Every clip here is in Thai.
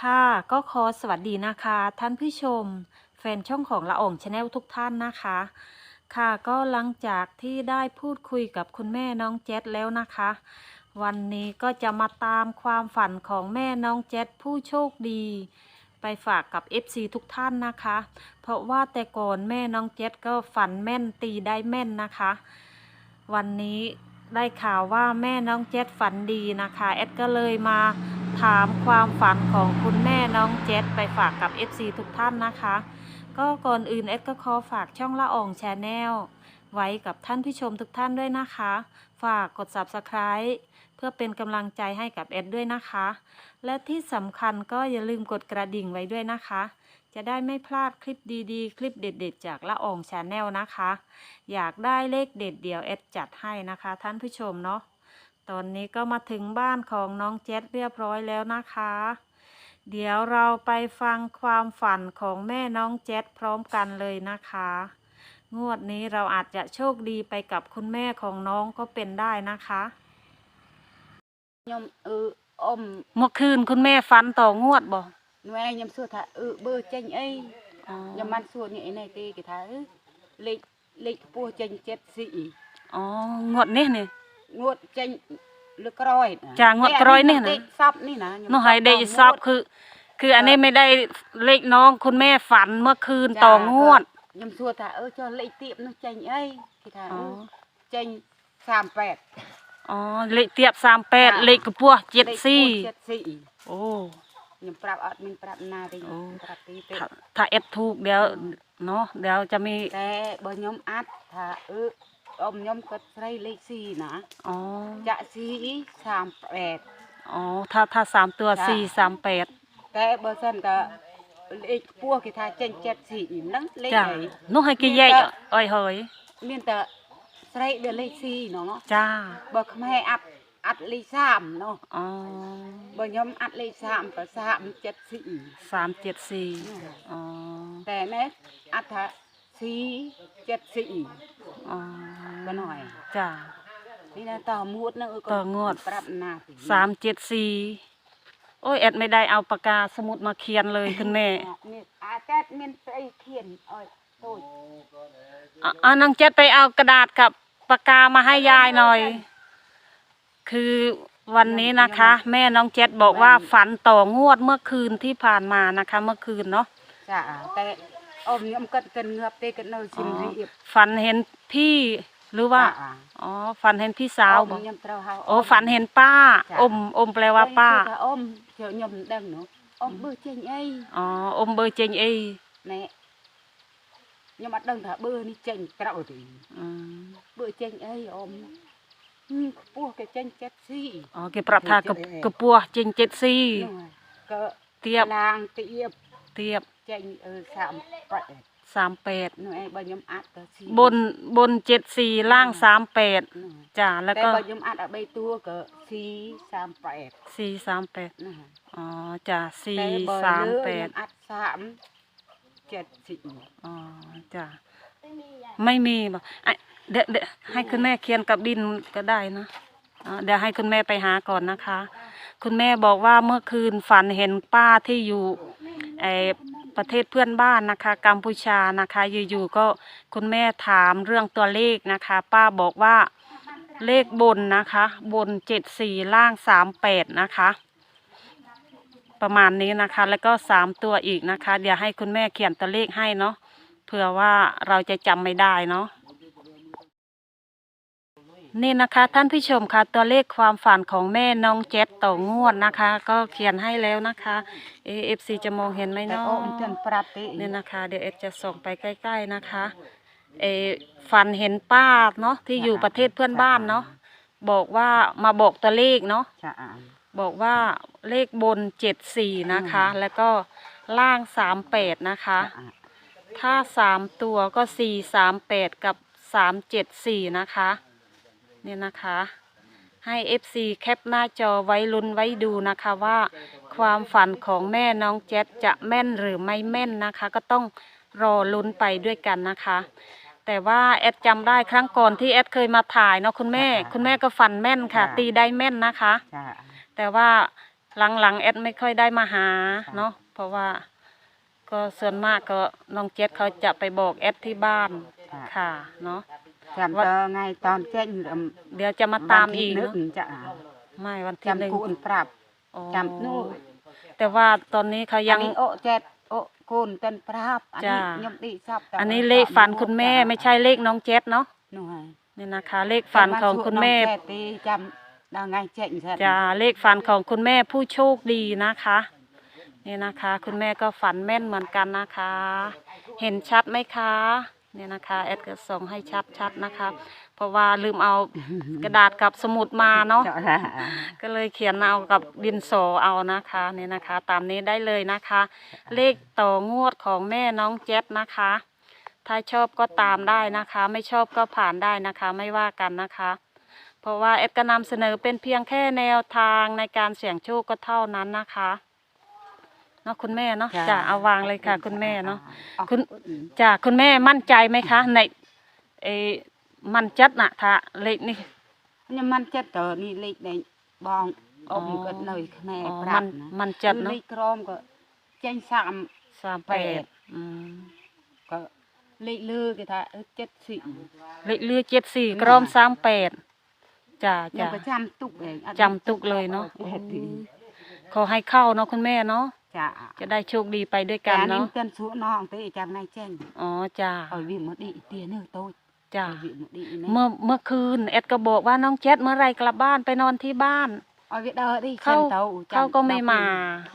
ค่ะ ก็ขอสวัสดีนะคะ ท่านผู้ชม แฟนช่องของละอองชาแนลทุกท่านนะคะ ค่ะก็หลังจากที่ได้พูดคุยกับคุณแม่น้องเจษแล้วนะคะ วันนี้ก็จะมาตามความฝันของแม่น้องเจษผู้โชคดี ไปฝากกับ FC ทุกท่านนะคะ เพราะว่าแต่ก่อนแม่น้องเจษก็ฝันแม่นตีได้แม่นนะคะ วันนี้ ได้ข่าวว่าแม่น้องเจษฝันดีนะคะแอดก็เลยมาถามความฝันของคุณแม่น้องเจษไปฝากกับ FC ทุกท่านนะคะ ก็ก่อนอื่นแอดก็ขอฝากช่องละอองแชนแนลไว้กับท่านผู้ชมทุกท่านด้วยนะคะ ฝากกด Subscribe เพื่อเป็นกำลังใจให้กับแอดด้วยนะคะ และที่สำคัญก็อย่าลืมกดกระดิ่งไว้ด้วยนะคะ จะได้ไม่พลาดคลิปดีๆ คลิปเด็ด ๆ จากละองชาแนลนะคะ อยากได้เลขเด็ดเดียวแอดจัดให้นะคะ ท่านผู้ชมเนาะตอนนี้ก็มาถึงบ้านของน้องเจษเรียบร้อยแล้วนะคะ เดี๋ยวเราไปฟังความฝันของแม่น้องเจษพร้อมกันเลยนะคะ งวดนี้เราอาจจะโชคดีไปกับคุณแม่ของน้องก็เป็นได้นะคะยมเอออมเมื่อคืนคุณแม่ฝันต่องวดบอก นูเองยำสัวท่าเออเบอร์เจนเอ้ยยำมันสัวเนี่ยในตีกี่ท่าเล็กเล็กปูเจนเจ็ดสี่อ๋องดเนี่ยนี่งดเจนลึกกร้อยจางงดกร้อยเนี่ยนะซับนี่นะน้องไฮเดย์ซับคือ คืออันนี้ไม่ได้เล็กน้องคุณแม่ฝันเมื่อคืนต่องวดยำสัวท่าเออจะเล็กเตียบน้องเจนไอ้ยกี่ท่าเจงสามแปดอ๋อเล็กเตียบสามแปดเลขกระพัวเจ็ดสี่โอ้ ខ្ញុំប្រាប់អត់មានប្រាប់ណាទេប្រាប់ទីទេថាអេបធូកដែលណោះដែលចាំមីតែបើខ្ញុំអាត់ថាអឺអមខ្ញុំគាត់ស្រីលេខស៊ីណាអូចាក់ស៊ី38អូថាថា3តួស៊ី38តែបើសិនតាលេខខ្ពស់គេថាចេញ7ស៊ីហ្នឹងលេខអីនោះឲ្យគេយែកអីហើយមានតែស្រីដែលលេខស៊ីណោះចាបើខ្មែរអាប់ อัดเลยสามเนาะอ๋อบ่ยอมอัดเลยสามก็สามเจ็ดสี่สามเจ็ดสี่แต่เนี่ยอัดทะสี่เจ็ดสี่ก็หน่อยจ้ะนี่นะต่อมวดนะเออต่องวดปรับนาสามเจ็ดสี่โอ้ยแอดไม่ได้เอาปากกาสมุดมาเขียนเลยคุณแม่อาแตดมินไปเขียนอ้อยโอ้ยอ่านางเจ็ดไปเอากระดาษกับปากกามาให้ยายหน่อย คือวันนี้นะคะ แม่น้องเจ็ดบอกว่าฝันต่องวดเมื่อคืนที่ผ่านมานะคะ เมื่อคืนเนาะจ้ะแต่อมยมกันกันเงือบเตกันเนาชิมรีบฝันเห็นพี่หรือว่าอ๋อฝันเห็นพี่สาวบอกโอ้ฝันเห็นป้า อมอมแปลว่าป้าอมเดี๋ยยมดังเนาะอมเบอร์เจงเออ๋ออมเบอร์เจงเอเนี่ยยมดดังถ้าเบอร์นี่เจงเก่าดีเบอร์เจงเออม ปรับทากระกระปัวเจงเจ็ดซี่ នោះហើយក៏ เทียบ ឡាងទៀប เทียบ ចេញអឺ38 สามแปด នោះឯងបើខ្ញុំអាចទៅស៊ី บนบนเจ็ดสี่ล่างสามแปด នោះ จ้าแล้ว តែ ก็ បើខ្ញុំអាចឲ្យ3តួក៏ស៊ី38 สี่สามแปด នោះហើយ อ๋อจ้าสี่ តែបើ สาม លើ แป ខ្ញុំ ด អាច30ចិត្តស៊ី อ๋อจ้าไม่มีบอกไอะ เดี๋ยวให้คุณแม่เขียนกับดินก็ได้นะเดี๋ยวให้คุณแม่ไปหาก่อนนะคะ คุณแม่บอกว่าเมื่อคืนฝันเห็นป้าที่อยู่ไอประเทศเพื่อนบ้านนะคะ กัมพูชานะคะ อยู่ๆก็คุณแม่ถามเรื่องตัวเลขนะคะ ป้าบอกว่าเลขบนนะคะ บนเจ็ดสี่ล่างสามแปดนะคะ ประมาณนี้นะคะ แล้วก็สามตัวอีกนะคะ เดี๋ยวให้คุณแม่เขียนตัวเลขให้เนาะเผื่อว่าเราจะจำไม่ได้เนาะ นี่นะคะท่านผู้ชมค่ะตัวเลขความฝันของแม่น้องเจ็ดต่องวดนะคะ ก็เขียนให้แล้วนะคะเอฟซีจะมองเห็นไหมเนาะเนี่ยนะคะ เดี๋ยวเอฟจะส่งไปใกล้ ๆนะคะเอฝันเห็นป้าเนาะที่อยู่ประเทศเพื่อนบ้านเนาะบอกว่ามาบอกตัวเลขเนาะบอกว่าเลขบนเจ็ดสี่นะคะ แล้วก็ล่างสามแปดนะคะ ถ้าสามตัวก็สี่สามแปดกับสามเจ็ดสี่นะคะ เนี่ยนะคะ ให้ FC แคปหน้าจอไว้ลุ้นไว้ดูนะคะว่า ความฝันของแม่น้องเจ็ดจะแม่นหรือไม่แม่นนะคะ ก็ต้องรอลุ้นไปด้วยกันนะคะ แต่ว่าแอดจำได้ครั้งก่อนที่แอดเคยมาถ่ายเนาะคุณแม่ คุณแม่ก็ฝันแม่นค่ะ ตีได้แม่นนะคะចាแต่ว่าหลังๆแอดไม่ค่อยได้มาหาเนาะเพราะว่าก็ส่วนมากก็น้องเจ็ดเขาจะไปบอกแอดที่บ้านค่ะเนาะ จำตอนไงตอนแจ้งอยู่อำเดี๋ยวจะมาตามอีกนึกเนาะจะไม่วันที่หนึ่งจำกูนปรับอ๋อจำนู่นแต่ว่าตอนนี้เขายังอันนี้โอะเจ็ดโอะกูนเต้นปรับอันนี้จ้ะยมดีซับแต่อันนี้เลขฝันคุณแม่ไม่ใช่เลขน้องเจ็ดเนาะหน่วยนี่นะคะ เลขฝันของคุณแม่จำาสู่น้องแตีจำได้ไงแจ้งเสร็จจะเลขฝันของคุณแม่ผู้โชคดีนะคะนี่นะคะ คุณแม่ก็ฝันแม่นเหมือนกันนะคะ เห็นชัดไหมคะ เนี่ยนะคะแอดก็ส่งให้ชัดๆนะคะ เพราะว่าลืมเอากระดาษกับสมุดมาเนาะจ้ะก็เลยเขียนเอากับดินสอเอานะคะเนี่ยนะคะ ตามนี้ได้เลยนะคะ เลขต่องวดของแม่น้องเจ็ดนะคะ ถ้าชอบก็ตามได้นะคะ ไม่ชอบก็ผ่านได้นะคะ ไม่ว่ากันนะคะ เพราะว่าแอดก็นำเสนอเป็นเพียงแค่แนวทางในการเสี่ยงโชคก็เท่านั้นนะคะ เนาะคุณแม่เนาะจะเอาวางเลยค่ะ คุณแม่เนาะเอาคุณจ้ะคุณแม่มั่นใจไหมคะ ในเออมันจัดนะถ้าเลขนี่นี่มันเจ็ดตัวนี่เลขในบองอ๋ออมก็เลยแม่อ๋อปรัมับนนะมันจัดเนาะเลขกรอมก็แจ้งสามสามแปดอืมก็เลขลือก็ถ้าเออเจ็ดสี่เลขเลือเจ็ดสี่กรอมสามแปดจ้ะยังจ้ะไปจำตุกเองอันนี้จำตุกเลยเนาะออเจ็ดสี่ขอให้เข้าเนาะคุณแม่เนาะ จ้ะจะได้โชคดีไปด้วยแต่กันอันนี้เนาะเต้นสู้น้องเต้จำนายแจ้งอ๋อจ้ะเอาวิ่งมาดีเตียเนื้อโตจ้ะเอาวิ่งมาดีนะเมื่อเมื่อคืนแอดก็บอกว่าน้องเจ็ดเมื่อไรกลับบ้านไปนอนที่บ้านเอาวิ่งเด้อดิเขาเต้าเขาก็ไม่มา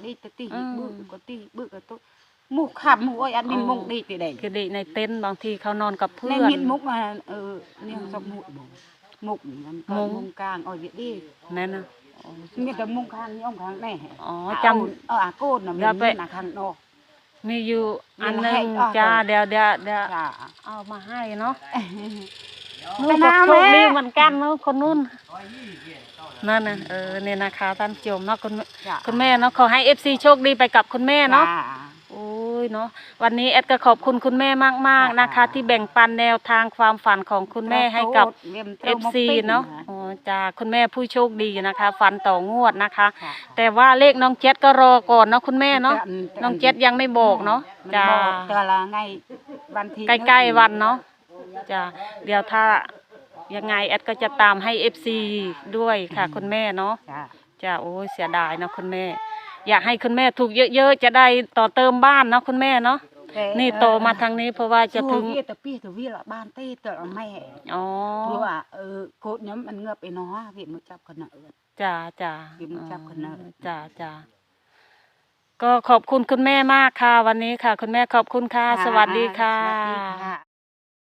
ดีแตตีอืมบึกก็ตีบึกก็ตุมุกขับมุกไอ้อันนี้มุกดีตีได้คือเด็กในเต็นท์บางทีเขานอนกับเพื่ในอนมิดมุกมาเออเนี่ยสมุกมุกมุกมันก็มุกมุกกลางเอาวิ่งดีนั่นนะ มีแต่มุกข้างนี้องข้างแน่อ๋อเอาจเอออาโกนน่ะมันเดี๋ยวไปมีหน้าข้างนอกำมีอยู่อันหนึให้งออกจ้าก่อนเดี๋ยวเดี๋ยวเดี๋ยวจ้ะเอามาให้เนาะไปนู่นก็น้าโชคแม่ดีเหมือนกันเนาะคนนู้นนั่นนะเออเนี่ยนะคะท่านผู้ชมเนาะคุณแม่จ้ะคุณแม่เนาะขอให้เอฟซีโชคดีไปกับคุณแม่เนาะจ้โอ้ยเนาะวันนี้แอดก็ขอบคุณคุณแม่มากๆนะคะจ้ะที่แบ่งปันแนวทางความฝันของคุณแม่ให้กับเรียมเอเต้าฟมาซีปิ้งเนาะนะอ๋อ จ้าคุณแม่ผู้โชคดีนะคะฝันต่องวดนะคะ ค่ะ แต่ว่าเลขน้องเจ็ดก็รอก่อนเนาะคุณแม่เนาะแต่แต่น้องเจ็ดยังไม่บอกเนาะมันจ้าบอกแต่ละไงวันที่ใกล้ๆวันเนาะจ้าเดี๋ยวถ้ายังไงแอดก็จะตามให้เอฟซีด้วยค่ะคุณแม่เนาะ จ้ะจ้าโอ้ยเสียดายนะคุณแม่ อยากให้คุณแม่ถูกเยอะๆจะได้ต่อเติมบ้านเนาะคุณแม่เนาะแต่ นี่โตมาทางนี้เพราะว่าจะถึงช่วเวียแต่พี่แต่วีละบ้านเต้แต่ละแม่อ๋อเพราะว่าเออโคตรย้ำมันเงือบไปเนาะเวียมือจับกันเนอะจ้าจ้าพี่มุกจับคนนั้นอ๋อจ้าจ้าก็ขอบคุณคุณแม่มากค่ะ วันนี้ค่ะ คุณแม่ขอบคุณค่ะ สวัสดีค่ะ สวัสดีค่ะ